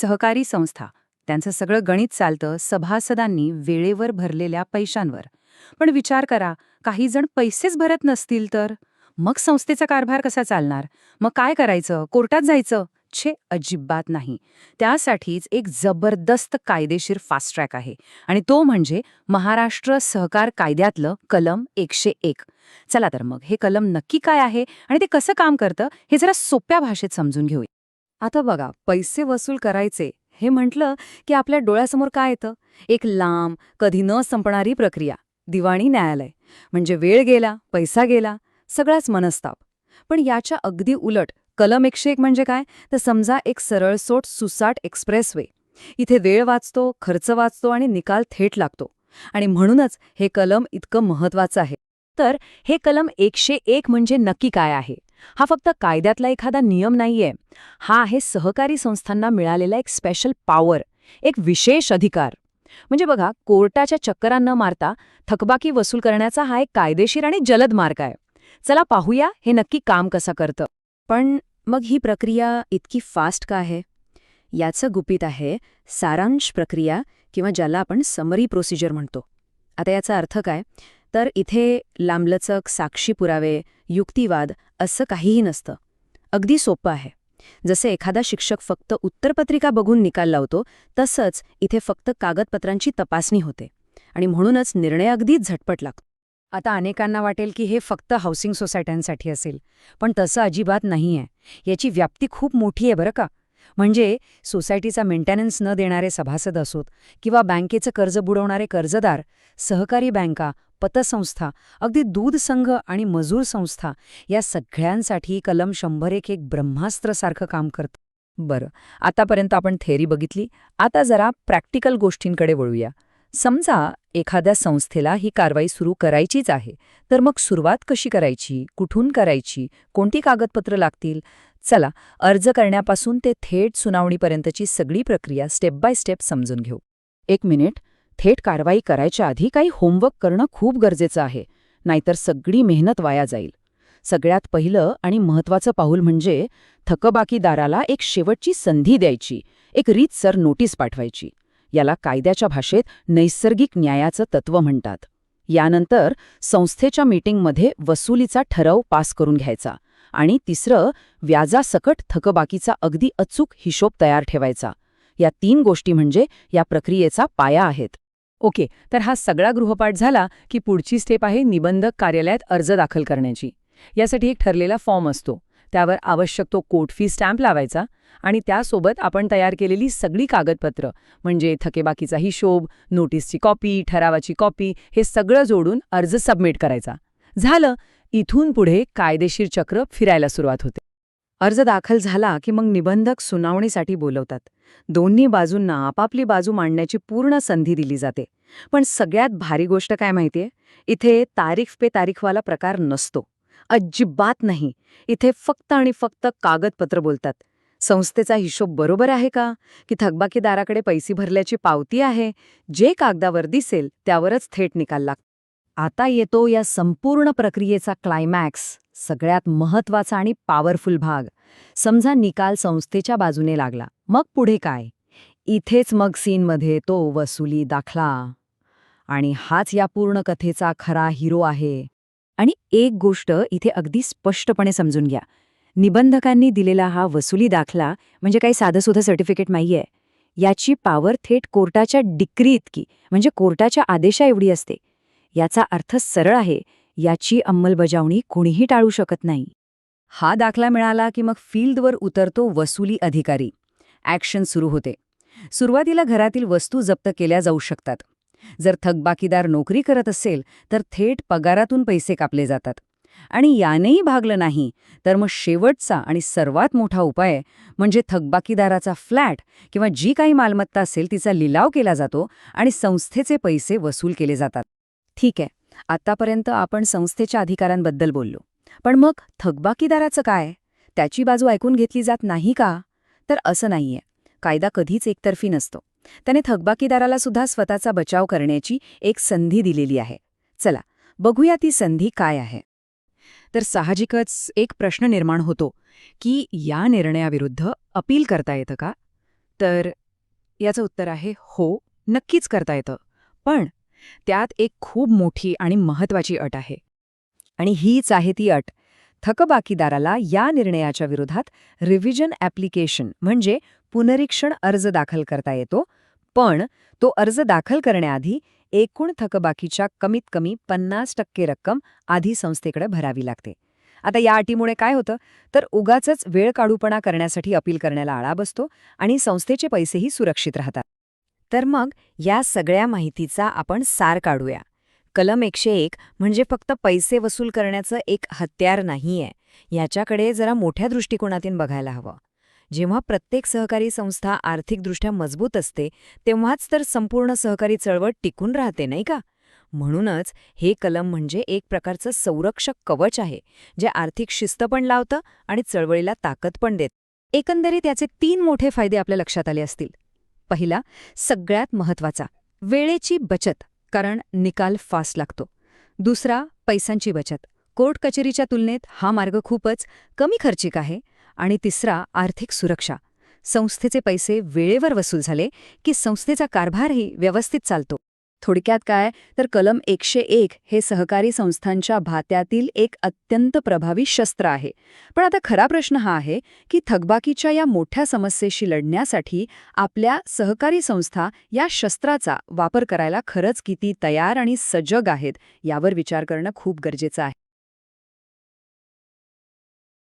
सहकारी संस्था. त्यांचं सगळं गणित चालतं सभासदांनी वेळेवर भरलेल्या पैशांवर. पण विचार करा काही जण पैसेच भरत नसतील तर? मग संस्थेचा कारभार कसा चालणार? मग काय करायचं? कोर्टात जायचं? छे अजिबात नाही. त्यासाठीच एक जबरदस्त कायदेशीर फास्ट ट्रॅक आहे. आणि तो म्हणजे महाराष्ट्र सहकार कायद्यातलं कलम एकशे एक. चला तर मग हे कलम नक्की काय आहे आणि ते कसं काम करतं हे जरा सोप्या भाषेत समजून घेऊया. आता बघा पैसे वसूल करायचे हे म्हटलं की आपल्या डोळ्यासमोर काय येतं? एक लांब कधी न संपणारी प्रक्रिया दिवाणी न्यायालय. म्हणजे वेळ गेला पैसा गेला सगळाच मनस्ताप. पण याच्या अगदी उलट कलम एकशे एक म्हणजे काय? तर समजा एक सरळसोट सुसाट एक्सप्रेसवे. इथे वेळ वाचतो खर्च वाचतो आणि निकाल थेट लागतो. आणि म्हणूनच हे कलम इतकं महत्वाचं आहे. तर हे कलम एकशे एक म्हणजे नक्की काय आहे? हा फक्त कायद्यातला एखादा नियम नाहीये. हा आहे सहकारी संस्थांना मिळालेला एक स्पेशल पॉवर एक विशेष अधिकार. म्हणजे बघा कोर्टाच्या चक्करा न मारता थकबाकी वसूल करण्याचा हा एक कायदेशीर आणि जलद मार्ग आहे. चला पाहूया हे नक्की काम कसं करतं. पण मग ही प्रक्रिया इतकी फास्ट का आहे? याचं गुपित आहे सारांश प्रक्रिया किंवा ज्याला आपण समरी प्रोसिजर म्हणतो. आता याचा अर्थ काय? तर इथे लांबलचक साक्षी पुरावे युक्तिवाद असं काहीही नसतं. अगदी सोपं आहे. जसे एखादा शिक्षक फक्त उत्तरपत्रिका बघून निकाल लावतो तसंच इथे फक्त कागदपत्रांची तपासणी होते. आणि म्हणूनच निर्णय अगदीच झटपट लागतो. आता अनेकांना वाटेल की हे फक्त हाऊसिंग सोसायट्यांसाठी असेल पण तसं अजिबात नाहीये. याची व्याप्ती खूप मोठी आहे बरं का. म्हणजे सोसायटीचा मेंटेनन्स न देणारे सभासद असोत किंवा बँकेचं कर्ज बुडवणारे कर्जदार सहकारी बँका पतसंस्था अगदी दूध संघ आणि मजूर संस्था या सगळ्यांसाठी कलम शंभर एक एक ब्रह्मास्त्रसारखं काम करतं. बरं आतापर्यंत आपण थेरी बघितली. आता जरा प्रॅक्टिकल गोष्टींकडे वळूया. समजा एखाद्या संस्थेला ही कारवाई सुरू करायचीच आहे तर मग सुरुवात कशी करायची? कुठून करायची? कोणती कागदपत्रं लागतील? चला अर्ज करण्यापासून ते थेट सुनावणीपर्यंतची सगळी प्रक्रिया स्टेप बाय स्टेप समजून घेऊ. एक मिनिट. थेट कारवाई करायच्या आधी काही होमवर्क करणं खूप गरजेचं आहे नाहीतर सगळी मेहनत वाया जाईल. सगळ्यात पहिलं आणि महत्वाचं पाऊल म्हणजे थकबाकीदाराला एक शेवटची संधी द्यायची एक रीतसर नोटीस पाठवायची. याला कायद्याच्या भाषेत नैसर्गिक न्यायाचं तत्व म्हणतात. यानंतर संस्थेच्या मीटिंगमध्ये वसुलीचा ठराव पास करून घ्यायचा आणि तिसरं व्याजासकट थकबाकीचा अगदी अचूक हिशोब तयार ठेवायचा. या तीन गोष्टी म्हणजे या प्रक्रियेचा पाया आहेत. ओके तर हा सगळा गृहपाठ झाला की पुढची स्टेप आहे निबंधक कार्यालयात अर्ज दाखल करण्याची. यासाठी एक ठरलेला फॉर्म असतो. त्यावर आवश्यक तो कोर्ट फी स्टॅम्प लावायचा आणि त्यासोबत आपण तयार केलेली सगळी कागदपत्र म्हणजे थकेबाकीचा हिशोब नोटीसची कॉपी ठरावाची कॉपी हे सगळं जोडून अर्ज सबमिट करायचा. झालं इथून पुढे कायदेशीर चक्र फिरायला सुरुवात होते. अर्ज दाखल झाला की मग निबंधक सुनावणीसाठी बोलवतात. दोन्ही बाजूंना आपापली बाजू मांडण्याची पूर्ण संधी दिली जाते. पण सगळ्यात भारी गोष्ट काय माहितीये? इथे तारीख पे तारीखवाला प्रकार नसतो. अजिबात नाही. इथे फक्त आणि फक्त कागदपत्र बोलतात. संस्थेचा हिशोब बरोबर आहे का? की थकबाकीदाराकडे पैसे भरल्याची पावती आहे? जे कागदावर दिसेल त्यावरच थेट निकाल लागतो. आता येतो या संपूर्ण प्रक्रियेचा क्लायमॅक्स सगळ्यात महत्त्वाचा आणि पॉवरफुल भाग. समजा निकाल संस्थेच्या बाजूने लागला. मग पुढे काय? इथेच मग सीनमध्ये तो वसुली दाखला. आणि हाच या पूर्ण कथेचा खरा हिरो आहे. आणि एक गोष्ट इथे अगदी स्पष्टपणे समजून घ्या. निबंधकांनी दिलेला हा वसुली दाखला म्हणजे काही साधंसुधं सर्टिफिकेट नाहीये. याची पावर थेट कोर्टाच्या डिक्री इतकी म्हणजे कोर्टाच्या आदेशा एवढी असते. याचा अर्थ सरळ आहे. याची अंमलबजावणी कोणीही टाळू शकत नाही. हा दाखला मिळाला की मग फील्डवर उतरतो वसुली अधिकारी. ॲक्शन सुरू होते. सुरुवातीला घरातील वस्तू जप्त केल्या जाऊ शकतात. जर थकबाकीदार नोकरी करत असेल तर थेट पगारातून पैसे कापले जातात. आणि यानेही भागलं नाही तर मग शेवटचा आणि सर्वात मोठा उपाय म्हणजे थकबाकीदाराचा फ्लॅट किंवा जी काही मालमत्ता असेल तिचा लिलाव केला जातो आणि संस्थेचे पैसे वसूल केले जातात. ठीक आहे. आतापर्यंत आपण संस्थेच्या अधिकारांबद्दल बोललो. पण मग थकबाकीदाराचं काय? त्याची बाजू ऐकून घेतली जात नाही का? तर असं नाहीये. कायदा कधीच एकतर्फी नसतो. त्याने थकबाकीदाराला सुद्धा स्वतःचा बचाव करण्याची एक संधी दिलेली आहे. चला बघूया ती संधी काय आहे. तर साहजिकच एक प्रश्न निर्माण होतो की या निर्णयाविरुद्ध अपील करता येतं का? तर याचं उत्तर आहे हो नक्कीच करता येतं. पण त्यात एक खूप मोठी आणि महत्वाची अट आहे. आणि हीच आहे ती अट. थकबाकीदाराला या निर्णयाच्या विरोधात रिव्हिजन ॲप्लिकेशन म्हणजे पुनरीक्षण अर्ज दाखल करता येतो पण तो अर्ज दाखल करण्याआधी एकूण थकबाकीच्या कमीत कमी पन्नास टक्के रक्कम आधी संस्थेकडे भरावी लागते. आता या अटीमुळे काय होतं? तर उगाचच वेळ काढूपणा करण्यासाठी अपील करण्याला आळा बसतो आणि संस्थेचे पैसेही सुरक्षित राहतात. तर मग या सगळ्या माहितीचा आपण सार काढूया. कलम एकशे एक म्हणजे फक्त पैसे वसूल करण्याचं एक हत्यार नाहीये. याच्याकडे जरा मोठ्या दृष्टिकोनातून बघायला हवं. जेव्हा प्रत्येक सहकारी संस्था आर्थिकदृष्ट्या मजबूत असते तेव्हाच तर संपूर्ण सहकारी चळवळ टिकून राहते नाही का? म्हणूनच हे कलम म्हणजे एक प्रकारचं संरक्षक कवच आहे जे आर्थिक शिस्त पण लावतं आणि चळवळीला ताकद पण देत. एकंदरीत याचे तीन मोठे फायदे आपल्या लक्षात आले असतील. पहिला सगळ्यात महत्त्वाचा वेळेची बचत कारण निकाल फास्ट लागतो. दुसरा पैशांची बचत. कोर्ट कचेरीच्या तुलनेत हा मार्ग खूपच कमी खर्चिक आहे. आणि तिसरा आर्थिक सुरक्षा. संस्थेचे पैसे वेळेवर वसूल झाले की संस्थेचा कारभारही व्यवस्थित चालतो. थोडक्यात काय? तर कलम एकशे एक हे सहकारी संस्थांच्या भात्यातील एक अत्यंत प्रभावी शस्त्र आहे. पण आता खरा प्रश्न हा आहे की थकबाकीच्या या मोठ्या समस्येशी लढण्यासाठी आपल्या सहकारी संस्था या शस्त्राचा वापर करायला खरंच किती तयार आणि सजग आहेत यावर विचार करणं खूप गरजेचं आहे.